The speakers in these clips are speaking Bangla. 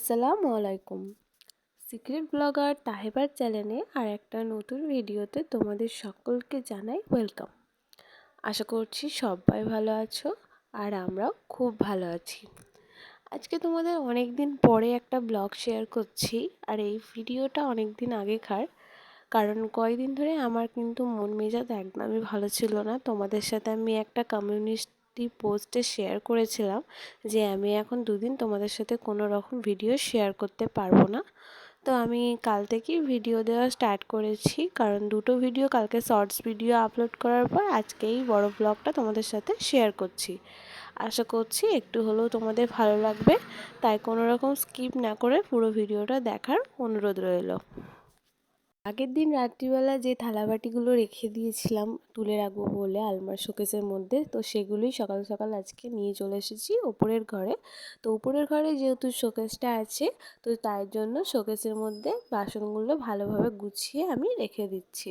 আসসালামু আলাইকুম। সিক্রেট ব্লগার তাহেবার চ্যানেলে আর একটা নতুন ভিডিওতে তোমাদের সকলকে জানাই ওয়েলকাম। আশা করছি সবাই ভালো আছো আর আমরাও খুব ভালো আছি। আজকে তোমাদের অনেক দিন পরে একটা ব্লগ শেয়ার করছি আর এই ভিডিওটা অনেক দিন আগেকার। কারণ কয়দিন ধরে আমার কিন্তু মন মেজাজ একদমই ভালো ছিল না। তোমাদের সাথে আমি একটা কমিউনিস্ট একটি পোস্টে শেয়ার করেছিলাম যে আমি এখন দুদিন তোমাদের সাথে কোনো রকম ভিডিও শেয়ার করতে পারব না। তো আমি কাল থেকেই ভিডিও দেওয়া স্টার্ট করেছি, কারণ দুটো ভিডিও কালকে শর্টস ভিডিও আপলোড করার পর আজকে এই বড় ব্লগটা তোমাদের সাথে শেয়ার করছি। আশা করছি একটু হলেও তোমাদের ভালো লাগবে, তাই কোনো রকম স্কিপ না করে পুরো ভিডিওটা দেখার অনুরোধ রইল। আগের দিন রাত্রিবেলা যে থালাবাটিগুলো রেখে দিয়েছিলাম তুলে রাখব বলে আলমার শোকেসের মধ্যে, তো সেগুলোই সকাল সকাল আজকে নিয়ে চলে এসেছি ওপরের ঘরে। তো উপরের ঘরে যেহেতু শোকেসটা আছে, তো তার জন্য শোকেসের মধ্যে বাসনগুলো ভালোভাবে গুছিয়ে আমি রেখে দিচ্ছি।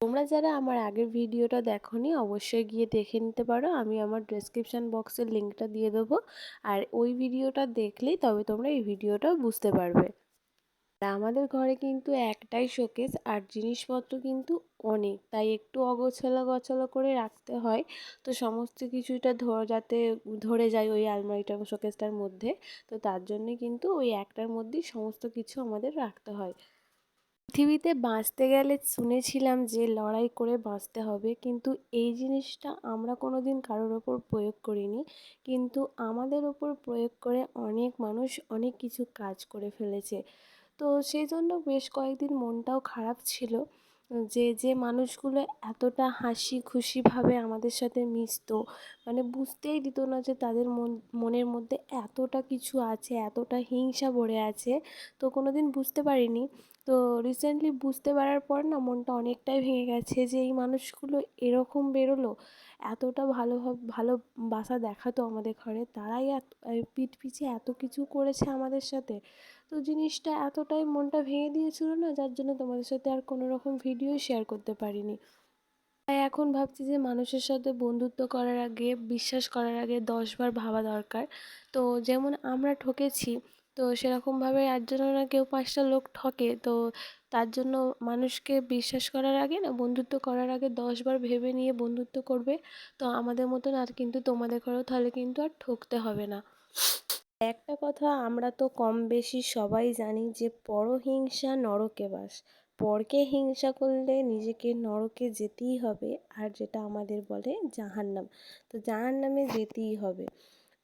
তোমরা যারা আমার আগের ভিডিওটা দেখোনি, অবশ্যই গিয়ে দেখে নিতে পারো। আমি আমার ডেসক্রিপশান বক্সের লিঙ্কটা দিয়ে দেবো। আর ওই ভিডিওটা দেখলেই তবে তোমরা এই ভিডিওটা বুঝতে পারবে। আমাদের ঘরে কিন্তু একটাই শোকেস আর জিনিসপত্র কিন্তু অনেক। তাই একটু অগোছালো গোছালো করে রাখতে হয়। তো সমস্ত কিছুটা ধর যাতে ধরে যায় ওই আলমারিটা শোকেসটার মধ্যে। তো তার জন্যে কিন্তু ওই একটার মধ্যেই সমস্ত কিছু আমাদের রাখতে হয়। পৃথিবীতে বাঁচতে গেলে শুনেছিলাম যে লড়াই করে বাঁচতে হবে। কিন্তু এই জিনিসটা আমরা কোনো দিন কারোর ওপর প্রয়োগ করিনি। কিন্তু আমাদের ওপর প্রয়োগ করে অনেক মানুষ অনেক কিছু কাজ করে ফেলেছে। তো সেই জন্য বেশ কয়েকদিন মনটাও খারাপ ছিল, যে যে মানুষগুলো এতটা হাসি খুশিভাবে আমাদের সাথে মিশত মানে বুঝতেই দিত না যে তাদের মন, মনের মধ্যে এতটা কিছু আছে, এতটা হিংসা ভরে আছে, তো কোনো দিন বুঝতে পারিনি। তো রিসেন্টলি বুঝতে পারার পর না মনটা অনেকটাই ভেঙে গেছে যে, এই মানুষগুলো এরকম বেরোলো, এতটা ভালোভাবে ভালোবাসা দেখাতো আমাদের ঘরে, তারাই এত পিঠ পিছে এত কিছু করেছে আমাদের সাথে। তো জিনিসটা এতটাই মনটা ভেঙে দিয়েছিল না, যার জন্য তোমাদের সাথে আর কোনো রকম ভিডিও শেয়ার করতে পারিনি। তাই এখন ভাবছি যে, মানুষের সাথে বন্ধুত্ব করার আগে, বিশ্বাস করার আগে দশবার ভাবা দরকার। তো যেমন আমরা ঠকেছি তো সেরকমভাবে আর জন্য না কেউ পাঁচটা লোক ঠকে। তো তার জন্য মানুষকে বিশ্বাস করার আগে না, বন্ধুত্ব করার আগে দশবার ভেবে নিয়ে বন্ধুত্ব করবে। তো আমাদের মতন আর কিন্তু তোমাদের ঘরেও তাহলে কিন্তু আর ঠকতে হবে না। একটা কথা আমরা তো কম বেশি সবাই জানি যে পরহিংসা নরকে বাস। পরকে হিংসা করলে নিজেকে নরকে যেতেই হবে, আর যেটা আমাদের বলে জাহান্নাম। তো জাহান্নামে যেতেই হবে।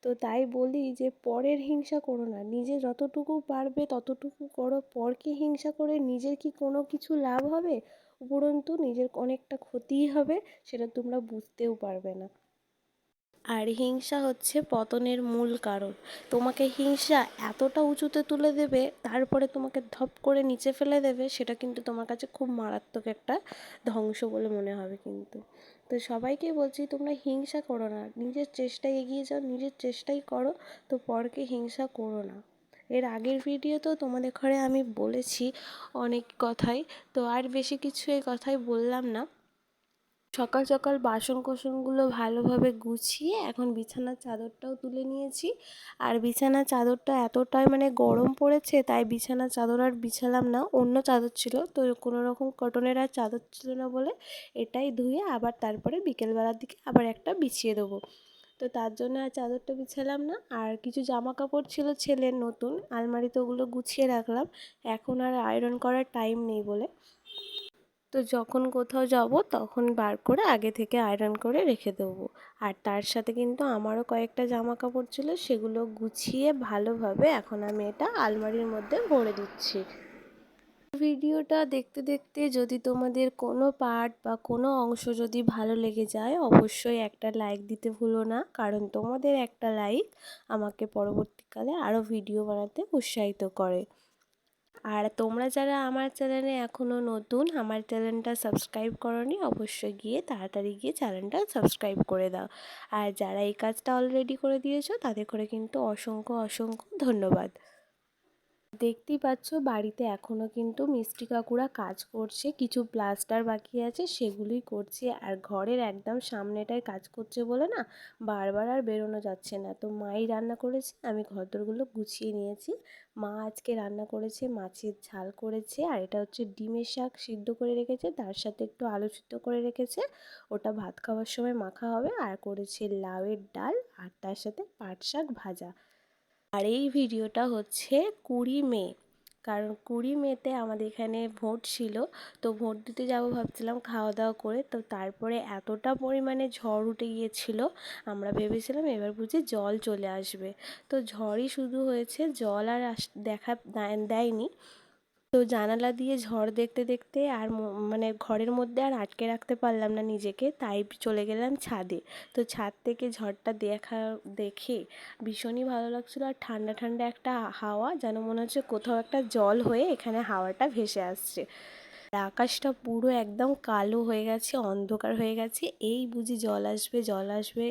তো তাই বলি যে পরের হিংসা করো না। নিজে যতটুকু পারবে ততটুকু করো। পরকে হিংসা করে নিজের কি কোনো কিছু লাভ হবে? উপরন্তু নিজের অনেকটা ক্ষতিই হবে, সেটা তোমরা বুঝতেও পারবে না। আর হিংসা হচ্ছে পতনের মূল কারণ। তোমাকে হিংসা এতটা উঁচুতে তুলে দেবে, তারপরে তোমাকে ধপ করে নিচে ফেলে দেবে, সেটা কিন্তু তোমার কাছে খুব মারাত্মক একটা ধ্বংস বলে মনে হবে কিন্তু। তো সবাইকে বলছি, তোমরা হিংসা করো না। নিজের চেষ্টায় এগিয়ে যাও, নিজের চেষ্টাই করো, তো পরকে হিংসা করো না। এর আগের ভিডিওতেও তোমাদের ঘরে আমি বলেছি অনেক কথাই, তো আর বেশি কিছু এই কথাই বললাম না। সকাল সকাল বাসন কোসনগুলো ভালোভাবে গুছিয়ে এখন বিছানার চাদরটাও তুলে নিয়েছি। আর বিছানার চাদরটা এতটাই মানে গরম পড়েছে, তাই বিছানার চাদর আর বিছালাম না। অন্য চাদর ছিল, তো কোনো রকম কটনের আর চাদর ছিল না বলে এটাই ধুয়ে আবার তারপরে বিকেলবেলার দিকে আবার একটা বিছিয়ে দেবো। তো তার জন্য আর চাদরটা বিছালাম না। আর কিছু জামা কাপড় ছিল ছেলের নতুন, আলমারিতে ওগুলো গুছিয়ে রাখলাম। এখন আর আয়রন করার টাইম নেই বলে। তো যখন কোথাও যাব তখন বার করে আগে থেকে আয়রন করে রেখে দেবো। আর তার সাথে কিন্তু আমারও কয়েকটা জামা কাপড় ছিল, সেগুলো গুছিয়ে ভালোভাবে এখন আমি এটা আলমারির মধ্যে ভরে দিচ্ছি। ভিডিওটা দেখতে দেখতে যদি তোমাদের কোনো পার্ট বা কোনো অংশ যদি ভালো লেগে যায়, অবশ্যই একটা লাইক দিতে ভুলো না। কারণ তোমাদের একটা লাইক আমাকে পরবর্তীকালে আরও ভিডিও বানাতে উৎসাহিত করে। আর তোমরা যারা আমার চ্যানেলে এখনও নতুন, আমার চ্যানেলটা সাবস্ক্রাইব করনি, অবশ্যই গিয়ে তাড়াতাড়ি গিয়ে চ্যানেলটা সাবস্ক্রাইব করে দাও। আর যারা এই কাজটা অলরেডি করে দিয়েছ, তাদের করে কিন্তু অসংখ্য অসংখ্য ধন্যবাদ। দেখতেই পাচ্ছ, বাড়িতে এখনও কিন্তু মিষ্টি কাকুরা কাজ করছে, কিছু প্লাস্টার বাকি আছে, সেগুলোই করছে। আর ঘরের একদম সামনেটায় কাজ করছে বলে না, বারবার আর বেরোনো যাচ্ছে না। তো মাই রান্না করেছে, আমি ঘরদোরগুলো গুছিয়ে নিয়েছি। মা আজকে রান্না করেছে, মাছের ঝাল করেছে, আর এটা হচ্ছে ডিমের শাক সিদ্ধ করে রেখেছে, তার সাথে একটু আলু সিদ্ধ করে রেখেছে। ওটা ভাত খাওয়ার সময় মাখা হবে, আর করেছে লাউয়ের ডাল, আর তার সাথে পাট শাক ভাজা। আর এই ভিডিওটা হচ্ছে কুড়ি মে। কারণ কুড়ি মেতে আমাদের এখানে ভোট ছিল, তো ভোট দিতে যাব ভাবছিলাম খাওয়া দাওয়া করে, তো তারপরে এতটা পরিমাণে ঝড় উঠে গিয়েছিল, আমরা ভেবেছিলাম এবার বুঝি জল চলে আসবে। তো ঝড়ই শুধু হয়েছে, জল আর আস, দেখা দেয়নি। তো জানালা দিয়ে ঝড় দেখতে দেখতে আর মানে ঘরের মধ্যে আর আটকে রাখতে পারলাম না নিজেকে, তাই চলে গেলাম ছাদে। তো ছাদ থেকে ঝড়টা দেখা, দেখে ভীষণই ভালো লাগছিল আর ঠান্ডা ঠান্ডা একটা হাওয়া, যেন মনে হচ্ছে কোথাও একটা জল হয়ে এখানে হাওয়াটা ভেসে আসছে। আকাশটা পুরো একদম কালো হয়ে গেছে, অন্ধকার হয়ে গেছে। এই বুঝি জল আসবে জল আসবে,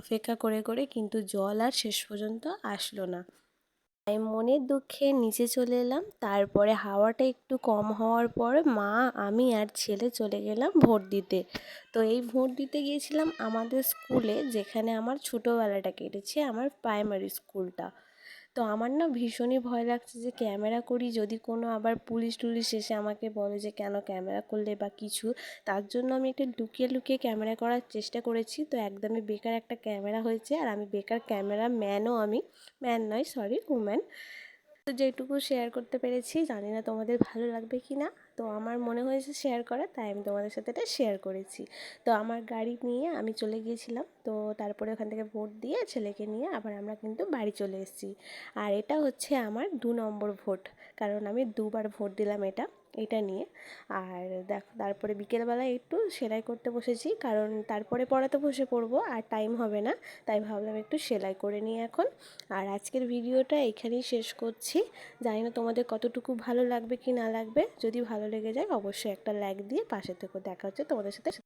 অপেক্ষা করে করে, কিন্তু জল আর শেষ পর্যন্ত আসলো না। তাই মনের দুঃখে নিচে চলে এলাম। তারপরে হাওয়াটা একটু কম হওয়ার পর মা, আমি আর ছেলে চলে গেলাম ভোট দিতে। তো এই ভোট দিতে গিয়েছিলাম আমাদের স্কুলে, যেখানে আমার ছোটোবেলাটা কেটেছে, আমার প্রাইমারি স্কুলটা তো আমার না ভীষণই ভয় লাগছে যে ক্যামেরা করি, যদি কোনো আবার পুলিশ টুলিশ এসে আমাকে বলে যে কেন ক্যামেরা করলে বা কিছু, তার জন্য আমি একটু লুকিয়ে লুকিয়ে ক্যামেরা করার চেষ্টা করেছি। তো একদমই বেকার একটা ক্যামেরা হয়েছে, আর আমি বেকার ক্যামেরা ম্যানও আমি, ম্যান নয়, সরি, উম্যান। তো যেটুকু শেয়ার করতে পেরেছি, জানি না তোমাদের ভালো লাগবে কি না তো আমার মনে হয়েছে শেয়ার করা, তাই আমি তোমাদের সাথে এটা শেয়ার করেছি। তো আমার গাড়ি নিয়ে আমি চলে গিয়েছিলাম, তো তারপরে ওখান থেকে ভোট দিয়ে ছেলেকে নিয়ে আবার আমরা কিন্তু বাড়ি চলে এসেছি। আর এটা হচ্ছে আমার দু নম্বর ভোট, কারণ আমি দুবার ভোট দিলাম এটা। এটা নিয়ে। আর দেখো, তারপরে বিকেলবেলায় একটু সেলাই করতে বসেছি, কারণ তারপরে পড়াতে বসে পড়ব, আর টাইম হবে না। তাই ভাবলাম একটু সেলাই করে নিই এখন। আর আজকের ভিডিওটা এখানেই শেষ করছি। জানি না তোমাদের কতটুকু ভালো লাগবে কি না লাগবে। যদি ভালো লেগে যায়, অবশ্যই একটা লাইক দিয়ে পাশে থেকে। দেখা হচ্ছে তোমাদের সাথে